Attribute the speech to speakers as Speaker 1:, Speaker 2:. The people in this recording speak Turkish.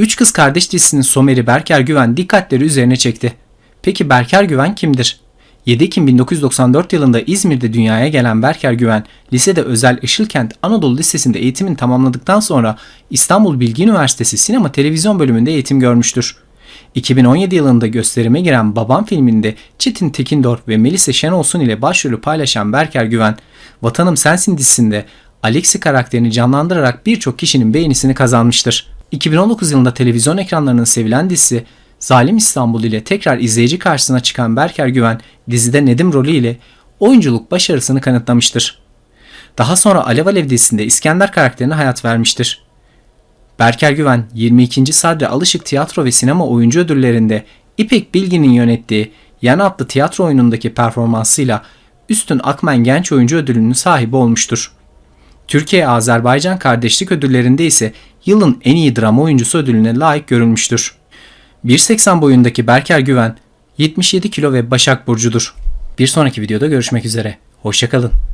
Speaker 1: Üç Kız Kardeş dizisinin someri Berker Güven dikkatleri üzerine çekti. Peki Berker Güven kimdir? 7 Ekim 1994 yılında İzmir'de dünyaya gelen Berker Güven, lisede Özel Işılkent Anadolu Lisesi'nde eğitimini tamamladıktan sonra İstanbul Bilgi Üniversitesi Sinema Televizyon bölümünde eğitim görmüştür. 2017 yılında gösterime giren Babam filminde Çetin Tekindor ve Melisa Şenolsun ile başrolü paylaşan Berker Güven, Vatanım Sensin dizisinde Alexi karakterini canlandırarak birçok kişinin beğenisini kazanmıştır. 2019 yılında televizyon ekranlarının sevilen dizisi Zalim İstanbul ile tekrar izleyici karşısına çıkan Berker Güven dizide Nedim rolü ile oyunculuk başarısını kanıtlamıştır. Daha sonra Alev Alev dizisinde İskender karakterine hayat vermiştir. Berker Güven 22. Sadri Alışık Tiyatro ve Sinema Oyuncu Ödülleri'nde İpek Bilgin'in yönettiği Yana adlı tiyatro oyunundaki performansıyla Üstün Akmen Genç Oyuncu Ödülü'nün sahibi olmuştur. Türkiye-Azerbaycan Kardeşlik Ödülleri'nde ise yılın en iyi drama oyuncusu ödülüne layık görülmüştür. 1.80 boyundaki Berker Güven 77 kilo ve Başak Burcu'dur. Bir sonraki videoda görüşmek üzere. Hoşçakalın.